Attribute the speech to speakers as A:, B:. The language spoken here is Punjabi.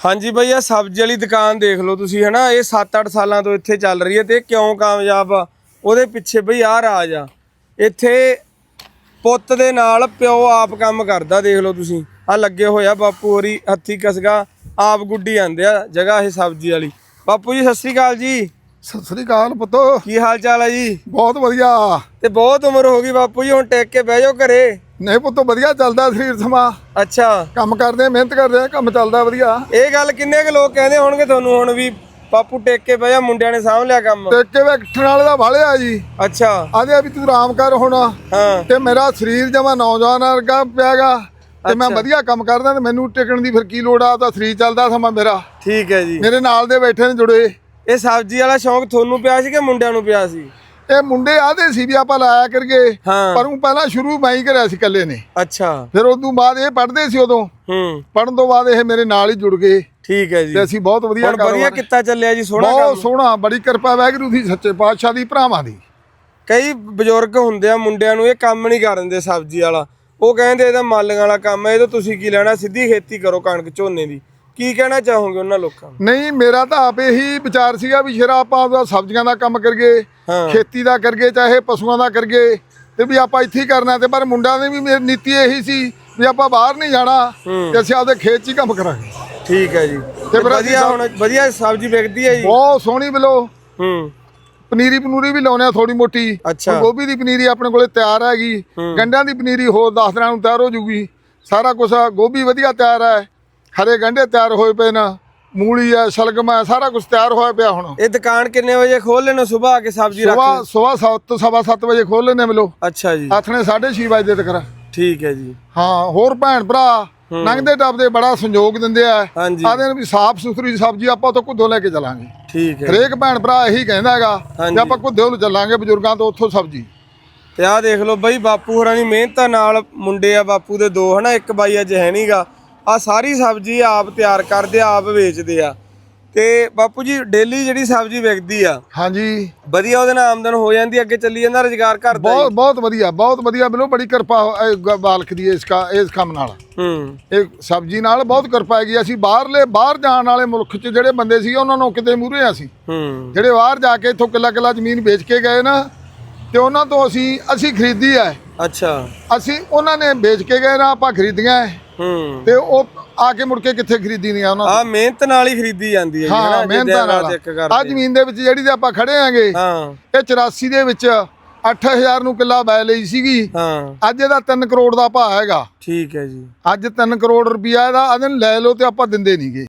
A: ਹਾਂਜੀ ਬਈ ਆ ਸਬਜ਼ੀ ਵਾਲੀ ਦੁਕਾਨ ਦੇਖ ਲਓ ਤੁਸੀਂ ਹਨਾ? ਇਹ 7-8 ਸਾਲਾਂ ਤੋਂ ਇੱਥੇ ਚੱਲ ਰਹੀ ਹੈ ਤੇ ਕਿਉਂ ਕਾਮਯਾਬ ਆ? ਉਹਦੇ ਪਿੱਛੇ ਬਈ ਆ ਰਾਜ ਆ। ਇੱਥੇ ਪੁੱਤ ਦੇ ਨਾਲ ਪਿਓ ਆਪ ਕੰਮ ਕਰਦਾ ਦੇਖ ਲਓ ਤੁਸੀਂ। ਆ ਲੱਗੇ ਹੋਇਆ ਬਾਪੂ ਹੋਰੀ ਹੱਥੀ ਕਸਗਾ ਆਪ ਗੁੱਡੀ ਆਂਦੇ ਆ ਜਗ੍ਹਾ ਇਹ ਸਬਜ਼ੀ ਵਾਲੀ। ਬਾਪੂ ਜੀ ਸਤਿ ਸ੍ਰੀ ਅਕਾਲ ਜੀ।
B: ਸਤਿ ਸ੍ਰੀ ਅਕਾਲ ਪੁੱਤੋ।
A: ਕੀ ਹਾਲ ਚਾਲ ਹੈ ਜੀ?
B: ਬਹੁਤ ਵਧੀਆ।
A: ਤੇ ਬਹੁਤ ਉਮਰ ਹੋ ਗਈ ਬਾਪੂ ਜੀ ਹੁਣ ਟੇਕ ਕੇ ਬਹਿ ਜਾਓ ਘਰੇ।
B: ਨਹੀਂ ਪੁੱਤੋ ਵਧੀਆ ਚੱਲਦਾ ਸਰੀਰ ਸਮਾਂ।
A: ਅੱਛਾ।
B: ਕੰਮ ਕਰਦੇ ਆ, ਮਿਹਨਤ ਕਰਦੇ ਆ, ਕੰਮ ਚੱਲਦਾ ਵਧੀਆ।
A: ਇਹ ਗੱਲ ਕਿੰਨੇ ਕੁ ਲੋਕ ਕਹਿੰਦੇ ਹੋਣਗੇ ਤੁਹਾਨੂੰ ਹੁਣ ਵੀ ਬਾਪੂ ਟੇਕ ਕੇ ਬਹਿ ਜਾ ਮੁੰਡਿਆਂ ਨੇ ਸਾਂਭ ਲਿਆ ਕੰਮ।
B: ਤੇ ਕੇ ਵੇਖਣ ਵਾਲੇ ਦਾ ਭਾਲਿਆ ਜੀ।
A: ਅੱਛਾ।
B: ਆਦੇ ਵੀ ਤੂੰ ਆਰਾਮ ਕਰ ਹੁਣ।
A: ਹਾਂ।
B: ਤੇ ਮੇਰਾ ਸਰੀਰ ਜਮਾ ਨੌਜਵਾਨ ਵਰਗਾ ਪਿਆਗਾ। ਤੇ ਮੈਂ। ਵਧੀਆ ਕੰਮ ਕਰਦਾ ਤੇ ਮੈਨੂੰ ਟਿਕਣ ਦੀ ਫਿਰ ਕੀ ਲੋੜ ਆ ਤਾਂ ਸਰੀਰ ਚੱਲਦਾ ਸਮਾਂ ਮੇਰਾ।
A: ਠੀਕ ਹੈ ਜੀ।
B: ਮੇਰੇ ਨਾਲ ਦੇ ਬੈਠੇ ਨੇ ਜੁੜੇ।
A: ਇਹ ਸਬਜ਼ੀ ਵਾਲਾ ਸ਼ੌਂਕ ਤੁਹਾਨੂੰ ਪਿਆ ਸੀ ਕਿ ਮੁੰਡਿਆਂ ਨੂੰ ਪਿਆ ਸੀ?
B: ਇਹ ਮੁੰਡੇ ਆਦੇ ਸੀ ਵੀ ਆਪਾਂ ਲਾਇਆ ਕਰਗੇ
A: ਹਾਂ।
B: ਪਰ ਉਹ ਪਹਿਲਾਂ ਸ਼ੁਰੂ ਮੈਂ ਹੀ ਕਰਿਆ ਸੀ ਇਕੱਲੇ ਨੇ।
A: ਅੱਛਾ।
B: ਫਿਰ ਉਦੋਂ ਬਾਅਦ ਇਹ ਪੜ੍ਹਦੇ ਸੀ ਉਦੋਂ।
A: ਹੂੰ।
B: ਪੜਨ ਤੋਂ ਬਾਅਦ ਇਹ ਮੇਰੇ ਨਾਲ ਹੀ ਜੁੜ ਗਏ।
A: ਠੀਕ ਹੈ ਜੀ।
B: ਤੇ ਅਸੀਂ ਬਹੁਤ ਵਧੀਆ
A: ਹੁਣ ਵਧੀਆ
B: ਕਾਰੋਬਾਰ
A: ਕਿੱਤਾ ਚੱਲਿਆ ਜੀ ਸੋਹਣਾ
B: ਬਹੁਤ ਸੋਹਣਾ ਬੜੀ ਕਿਰਪਾ ਵਾਹਿਗੁਰੂ ਦੀ ਸੱਚੇ ਪਾਤਸ਼ਾਹ ਦੀ ਭਰਾਵਾਂ ਦੀ।
A: ਕਈ ਬਜ਼ੁਰਗ ਹੁੰਦੇ ਆ ਮੁੰਡਿਆਂ ਨੂੰ ਇਹ ਕੰਮ ਨਹੀਂ ਕਰਨ ਦਿੰਦੇ ਸਬਜ਼ੀ ਵਾਲਾ। ਉਹ ਕਹਿੰਦੇ ਇਹਦਾ ਮਾਲੀਆਂ ਵਾਲਾ ਕੰਮ ਹੈ ਇਹ ਤੋਂ ਤੁਸੀਂ ਕੀ ਲੈਣਾ ਸਿੱਧੀ ਖੇਤੀ ਕਰੋ ਕਣਕ ਝੋਨੇ ਦੀ। ਕੀ ਕਹਿਣਾ ਚਾਹੋਗੇ ਉਹਨਾਂ ਲੋਕਾਂ ਨੂੰ?
B: ਨਹੀਂ ਮੇਰਾ ਤਾਂ ਆਪ ਇਹੀ ਵਿਚਾਰ ਸੀਗਾ ਵੀ ਸ਼ੇਰਾ ਆਪਾਂ ਆਪਦਾ ਸਬਜ਼ੀਆਂ ਦਾ ਕੰਮ ਕਰੀਏ ਖੇਤੀ ਦਾ ਕਰੀਏ ਚਾਹੇ ਪਸ਼ੂਆਂ ਦਾ ਕਰੀਏ ਤੇ ਵੀ ਆਪਾਂ ਇੱਥੇ ਹੀ ਕਰਨਾ ਤੇ ਪਰ ਮੁੰਡਿਆਂ ਦੀ ਵੀ ਮੇਰੀ ਨੀਤੀ ਇਹੀ ਸੀ ਵੀ ਆਪਾਂ ਬਾਹਰ ਨਹੀਂ ਜਾਣਾ। ਤੇ ਅਸੀਂ ਆਪਦੇ ਖੇਤ 'ਚ ਹੀ ਕੰਮ ਕਰਾਂਗੇ।
A: ਠੀਕ ਹੈ ਜੀ। ਤੇ ਵਧੀਆ ਹੁਣ ਵਧੀਆ ਸਬਜ਼ੀ ਵਿਕਦੀ ਹੈ ਜੀ।
B: ਬਹੁਤ ਸੋਹਣੀ ਬਿਲੋ।
A: ਹੂੰ।
B: ਪਨੀਰੀ ਪਨੂਰੀ ਵੀ ਲਾਉਨੇ ਆ ਥੋੜੀ ਮੋਟੀ।
A: ਅੱਛਾ।
B: ਗੋਭੀ ਦੀ ਪਨੀਰੀ ਆਪਣੇ ਕੋਲੇ ਤਿਆਰ ਹੈਗੀ।
A: ਹੂੰ।
B: ਗੰਡਿਆਂ ਦੀ ਪਨੀਰੀ ਹੋਰ 10 ਦਿਨਾਂ ਨੂੰ ਤਿਆਰ ਹੋ ਜੂਗੀ। ਸਾਰਾ ਕੁਝ ਗੋਭੀ ਵਧੀਆ ਤਿਆਰ ਹੈ। ਹਰੇ ਗੰਡੇ ਤਿਆਰ ਹੋਏ ਪਏ ਨਾ ਮੂਲੀ ਹੈ ਸ਼ਲਗਮ ਹੈ ਸਾਰਾ ਕੁਝ ਤਿਆਰ ਹੋਇਆ ਪਿਆ ਹੁਣ।
A: ਇਹ ਦੁਕਾਨ ਕਿੰਨੇ ਵਜੇ ਖੋਲ ਲੈਣਾ ਸਵੇਰ ਆ ਕੇ ਸਬਜ਼ੀ ਰੱਖ
B: ਸਵੇਰ ਸਵੇਰ 7 ਸਵਾ 7 ਵਜੇ ਖੋਲ ਲੈਨੇ ਮਿਲੋ।
A: ਅੱਛਾ ਜੀ।
B: ਆਥਣੇ 6:30 ਵਜੇ ਤੱਕ।
A: ਠੀਕ ਹੈ ਜੀ।
B: ਹਾਂ ਹੋਰ ਭੈਣ ਭਰਾ ਲੰਘਦੇ ਟੱਪਦੇ ਬੜਾ ਸੰਯੋਗ ਦਿੰਦੇ ਆ। ਆਦੇ ਵੀ ਸਾਫ਼ ਸੁਥਰੀ ਸਬਜ਼ੀ ਆਪਾਂ ਤੋਂ ਕੁੱਦੋਂ ਲੈ ਕੇ ਚੱਲਾਂਗੇ।
A: ਠੀਕ ਹੈ।
B: ਹਰੇਕ ਭੈਣ ਭਰਾ ਇਹੀ ਕਹਿੰਦਾ ਹੈਗਾ। ਕਿ ਆਪਾਂ ਕੁੱਦੋਂ ਨੂੰ ਚੱਲਾਂਗੇ ਬਜ਼ੁਰਗਾਂ ਤੋਂ ਉੱਥੋਂ ਸਬਜ਼ੀ।
A: ਤੇ ਆਹ ਦੇਖ ਲਓ ਬਈ ਬਾਪੂ ਹੋਰਾਂ ਦੀ ਮਿਹਨਤਾਂ ਨਾਲ ਮੁੰਡੇ ਆ ਬਾਪੂ ਦੇ ਦੋ ਹਨਾ? ਇੱਕ ਬਾਈ ਅੱਜ ਹੈ ਨਹੀਂਗਾ ਆ ਸਾਰੀ ਸਬਜ਼ੀ ਆਪ ਤਿਆਰ ਕਰਦੇ ਆ ਆਪ ਵੇਚਦੇ ਆ। ਤੇ ਬਾਪੂ ਜੀ ਡੇਲੀ ਜਿਹੜੀ ਸਬਜ਼ੀ ਵਿਕਦੀ ਆ
B: ਹਾਂਜੀ।
A: ਵਧੀਆ ਉਹਦੇ ਨਾਲ ਆਮਦਨ ਹੋ ਜਾਂਦੀ ਅੱਗੇ ਚੱਲੀ ਜਾਂਦਾ ਰੁਜ਼ਗਾਰ ਘਰ ਦਾ
B: ਬਹੁਤ ਬਹੁਤ ਵਧੀਆ ਬਹੁਤ ਵਧੀਆ ਬਿਲੋ ਬੜੀ ਕਿਰਪਾ ਬਾਲਕ ਦੀ ਇਸ ਕਾ ਇਸ ਕੰਮ ਨਾਲ।
A: ਹੂੰ।
B: ਇਹ ਸਬਜ਼ੀ ਨਾਲ ਬਹੁਤ ਕਿਰਪਾ ਹੈਗੀ ਅਸੀਂ ਬਾਹਰਲੇ ਬਾਹਰ ਜਾਣ ਵਾਲੇ ਮੁਲਕ 'ਚ ਜਿਹੜੇ ਬੰਦੇ ਸੀ ਉਹਨਾਂ ਨੂੰ ਕਿਤੇ ਮੂਰੇ ਅਸੀਂ।
A: ਹੂੰ।
B: ਜਿਹੜੇ ਬਾਹਰ ਜਾ ਕੇ ਇੱਥੋਂ ਕਿੱਲਾ ਕਿੱਲਾ ਜ਼ਮੀਨ ਵੇਚ ਕੇ ਗਏ ਨਾ ਤੇ ਉਹਨਾਂ ਤੋਂ ਅਸੀਂ ਅਸੀਂ ਖਰੀਦੀ ਹੈ।
A: ਅੱਛਾ।
B: ਅਸੀਂ ਉਹਨਾਂ ਨੇ ਵੇਚ ਕੇ ਗਏ ਨਾ ਆਪਾਂ ਖਰੀਦੀਆਂ ਹੈ।
A: ਹੂੰ।
B: ਤੇ ਉਹ ਆ ਕੇ ਮੁੜ ਕੇ ਕਿੱਥੇ ਖਰੀਦੀ ਨਹੀਂ ਆ ਉਹਨਾਂ
A: ਆ ਮਿਹਨਤ ਨਾਲ ਹੀ ਖਰੀਦੀ ਜਾਂਦੀ ਹੈ
B: ਹਾਂ
A: ਹਨਾ
B: ਮਿਹਨਤਾਂ ਨਾਲ। ਆ ਜ਼ਮੀਨ ਦੇ ਵਿੱਚ ਜਿਹੜੀ ਤੇ ਆਪਾਂ ਖੜੇ ਆਂਗੇ
A: ਹਾਂ।
B: ਇਹ 84 ਦੇ ਵਿੱਚ 8000 ਨੂੰ ਕਿੱਲਾ ਬੈ ਲਈ ਸੀਗੀ।
A: ਹਾਂ।
B: ਅੱਜ ਇਹਦਾ 3 ਕਰੋੜ ਦਾ ਭਾਅ ਹੈਗਾ।
A: ਠੀਕ ਹੈ ਜੀ।
B: ਅੱਜ 3 ਕਰੋੜ ਰੁਪਿਆ ਇਹਦਾ ਅਦਨ ਲੈ ਲਓ ਤੇ ਆਪਾਂ ਦਿੰਦੇ ਨਹੀਂਗੇ